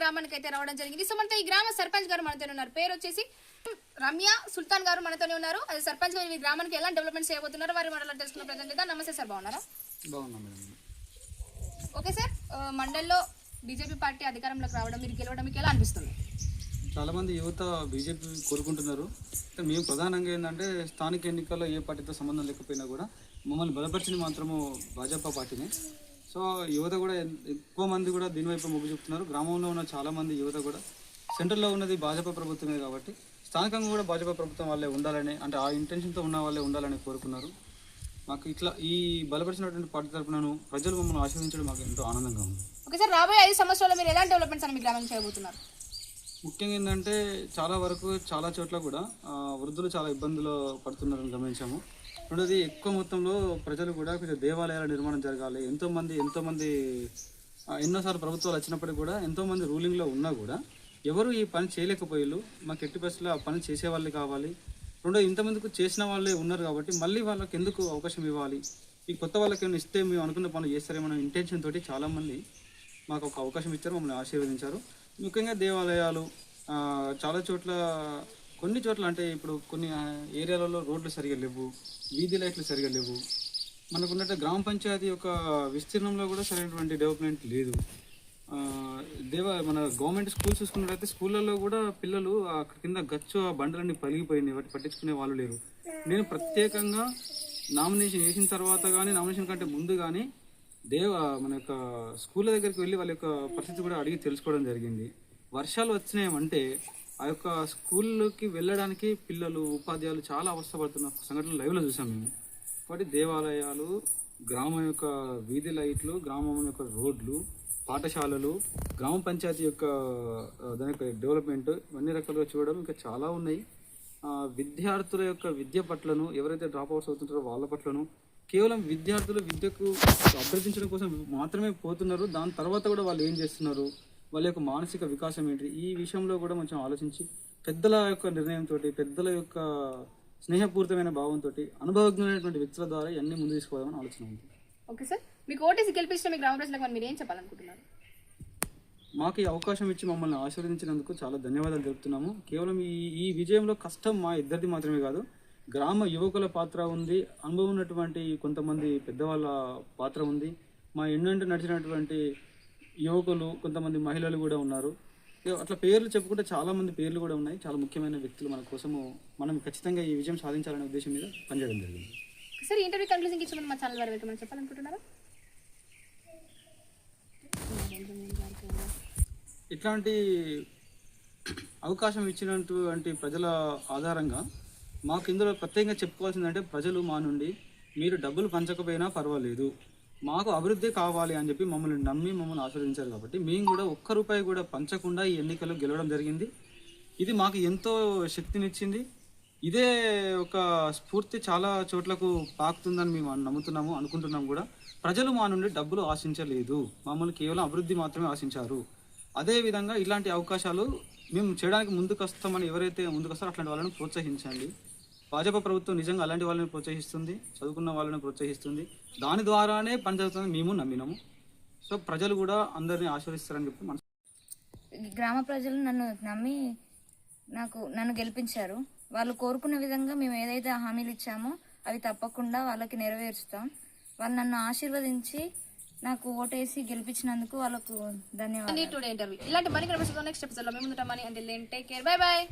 గ్రామానికి అయితే రావడం జరిగింది. సో మనతో ఈ గ్రామ సర్పంచ్ గారు మనతో ఉన్నారు. పేరు వచ్చేసి రమ్య సుల్తాన్ గారు మనతోనే ఉన్నారు. అది సర్పంచ్ గారు ఈ గ్రామానికి ఎలా డెవలప్మెంట్ చేయబోతున్నారు వారి మండలం తెలుసుకున్న ప్రజెంట్ నమస్తే సార్ బాగున్నారా? ఓకే సార్ మండల్లో బీజేపీ పార్టీ అధికారంలోకి రావడం మీరు గెలవడం మీకు ఎలా అనిపిస్తుంది? చాలామంది యువత బీజేపీ కోరుకుంటున్నారు. మేము ప్రధానంగా ఏంటంటే స్థానిక ఎన్నికల్లో ఏ పార్టీతో సంబంధం లేకపోయినా కూడా మమ్మల్ని బలపరిచింది మాత్రము భాజపా పార్టీనే. సో యువత కూడా ఎక్కువ మంది కూడా దీనివైపు మొగ్గు చూపుతున్నారు. గ్రామంలో ఉన్న చాలా మంది యువత కూడా. సెంట్రల్లో ఉన్నది భాజపా ప్రభుత్వమే కాబట్టి స్థానికంగా కూడా భాజపా ప్రభుత్వం వాళ్ళే ఉండాలని అంటే ఆ ఇంటెన్షన్తో ఉన్న వాళ్ళే ఉండాలని కోరుకున్నారు. మాకు ఇట్లా ఈ బలపరిచినటువంటి పార్టీ తరపునను ప్రజలు మమ్మల్ని ఆశీర్వించడం మాకు ఎంతో ఆనందంగా ఉంది. ఓకే సార్ రాబోయే ఐదు సంవత్సరాల్లో మీరు ఎలాంటి డెవలప్మెంట్స్ అని మీ గ్రామం చేయబోతున్నారు? ముఖ్యంగా ఏంటంటే చాలా వరకు చాలా చోట్ల కూడా వృద్ధులు చాలా ఇబ్బందులు పడుతున్నారని గమనించాము. రెండోది ఎక్కువ మొత్తంలో ప్రజలు కూడా కొంచెం దేవాలయాల నిర్మాణం జరగాలి. ఎంతోమంది ఎంతోమంది ఎన్నోసార్లు ప్రభుత్వాలు వచ్చినప్పటికీ కూడా ఎంతోమంది రూలింగ్లో ఉన్నా కూడా ఎవరు ఈ పని చేయలేకపోయారు మాకు ఎట్టి పరిస్థితుల్లో ఆ పని చేసే వాళ్ళు కావాలి. రెండో ఇంతమందికి చేసిన వాళ్ళే ఉన్నారు కాబట్టి మళ్ళీ వాళ్ళకి ఎందుకు అవకాశం ఇవ్వాలి? ఈ కొత్త వాళ్ళకి ఏమైనా ఇస్తే మేము అనుకున్న పనులు చేస్తారేమో ఇంటెన్షన్ తోటి చాలామంది మాకు ఒక అవకాశం ఇచ్చారు మమ్మల్ని ఆశీర్వదించారు. ముఖ్యంగా దేవాలయాలు చాలా చోట్ల కొన్ని చోట్ల అంటే ఇప్పుడు కొన్ని ఏరియాలలో రోడ్లు సరిగా లేవు వీధి లైట్లు సరిగా లేవు. మనకున్నట్టు గ్రామ పంచాయతీ యొక్క విస్తీర్ణంలో కూడా సరైనటువంటి డెవలప్మెంట్ లేదు. దేవ మన గవర్నమెంట్ స్కూల్స్ చూసుకున్నట్లయితే స్కూళ్ళల్లో కూడా పిల్లలు అక్కడ కింద గచ్చు ఆ బండలన్నీ పలిగిపోయినాయి వాటి పట్టించుకునే వాళ్ళు లేరు. నేను ప్రత్యేకంగా నామినేషన్ వేసిన తర్వాత కానీ నామినేషన్ కంటే ముందు కానీ దేవ మన యొక్క స్కూళ్ళ దగ్గరికి వెళ్ళి వాళ్ళ యొక్క పరిస్థితి కూడా అడిగి తెలుసుకోవడం జరిగింది. వర్షాలు వచ్చినాయంటే ఆ యొక్క స్కూల్లోకి వెళ్ళడానికి పిల్లలు ఉపాధ్యాయులు చాలా అవస్థపడుతున్న సంఘటనలు లైవ్లో చూసాం మేము. కాబట్టి దేవాలయాలు గ్రామం యొక్క వీధి లైట్లు గ్రామం యొక్క రోడ్లు పాఠశాలలు గ్రామ పంచాయతీ యొక్క దాని యొక్క డెవలప్మెంట్ ఇవన్నీ రకాలుగా చూడడం ఇంకా చాలా ఉన్నాయి. విద్యార్థుల యొక్క విద్య పట్లను ఎవరైతే డ్రాప్ అవుట్స్ అవుతుంటారో వాళ్ళ పట్లను కేవలం విద్యార్థులు విద్యకు అభ్యర్థించడం కోసం మాత్రమే పోతున్నారు. దాని తర్వాత కూడా వాళ్ళు ఏం చేస్తున్నారు? వాళ్ళ యొక్క మానసిక వికాసం ఏంటి? ఈ విషయంలో కూడా కొంచెం ఆలోచించి పెద్దల యొక్క నిర్ణయంతో పెద్దల యొక్క స్నేహపూరితమైన భావంతో అనుభవజ్ఞమైనటువంటి వ్యక్తుల ద్వారా ఇవన్నీ ముందు తీసుకోవాలని ఆలోచన ఉంది. Okay sir. మీకు ఓటీసీ గెలిపించిన మీ గ్రామ ప్రజలకు మరి మీరు ఏం చెప్పాలనుకుంటున్నారు? మాకు ఈ అవకాశం ఇచ్చి మమ్మల్ని ఆశీర్వదించినందుకు చాలా ధన్యవాదాలు తెలుపుతున్నాము. కేవలం ఈ ఈ విజయంలో కష్టం మా ఇద్దరిది మాత్రమే కాదు. గ్రామ యువకుల పాత్ర ఉంది. అనుభవం ఉన్నటువంటి కొంతమంది పెద్దవాళ్ళ పాత్ర ఉంది. మా ఎన్నెంటు నడిచినటువంటి యువకులు కొంతమంది మహిళలు కూడా ఉన్నారు. అట్లా పేర్లు చెప్పుకుంటే చాలా మంది పేర్లు కూడా ఉన్నాయి. చాలా ముఖ్యమైన వ్యక్తులు మన కోసము మనం ఖచ్చితంగా ఈ విజయం సాధించాలనే ఉద్దేశం మీద పనిచేయడం జరిగింది. సార్ ఇంటర్వ్యూ కన్క్లూజన్ ఇచ్చే ముందు మా ఛానల్ వారు వెళ్తామని చెప్పాలనుకుంటున్నారా? ఇట్లాంటి అవకాశం ఇచ్చినటువంటి ప్రజల ఆధారంగా మాకు ఇందులో ప్రత్యేకంగా చెప్పుకోవాల్సిందంటే ప్రజలు మా నుండి మీరు డబ్బులు పంచకపోయినా పర్వాలేదు. మాకు అభివృద్ధి కావాలి అని చెప్పి మమ్మల్ని నమ్మి మమ్మల్ని ఆశీర్వదించారు కాబట్టి మేము కూడా ఒక్క రూపాయి కూడా పంచకుండా ఈ ఎన్నికల్లో గెలవడం జరిగింది. ఇది మాకు ఎంతో శక్తినిచ్చింది. ఇదే ఒక స్ఫూర్తి చాలా చోట్లకు పాకుతుందని మేము నమ్ముతున్నాము అనుకుంటున్నాం కూడా. ప్రజలు మా నుండి డబ్బులు ఆశించలేదు. మమ్మల్ని కేవలం అభివృద్ధి మాత్రమే ఆశించారు. అదే విధంగా ఇలాంటి అవకాశాలు మేము చేయడానికి ముందుకు వస్తామని ఎవరైతే ముందుకు వస్తారో అట్లాంటి వాళ్ళని ప్రోత్సహించండి. భాజపా ప్రభుత్వం నిజంగా అలాంటి వాళ్ళని ప్రోత్సహిస్తుంది చదువుకున్న వాళ్ళని ప్రోత్సహిస్తుంది. దాని ద్వారానే పనిచేస్తుందని మేము నమ్మినాము. సో ప్రజలు కూడా అందరినీ ఆశీర్వదిస్తారని చెప్పి మన గ్రామ ప్రజలు నన్ను నమ్మి నాకు నన్ను గెలిపించారు. వాళ్ళు కోరుకున్న విధంగా మేము ఏదైతే హామీలు ఇచ్చామో అవి తప్పకుండా వాళ్ళకి నెరవేర్చుతాం వాళ్ళు నన్ను ఆశీర్వదించి నాకు ఓటేసి గెలిపించినందుకు వాళ్ళకు ధన్యవాదాలు. టుడే ఇంటర్వ్యూ ఇలాంటి మనీ నెక్స్ట్ ఎపిసోడ్లో మేము ఉంటామని అంటే కేర్ బై బాయ్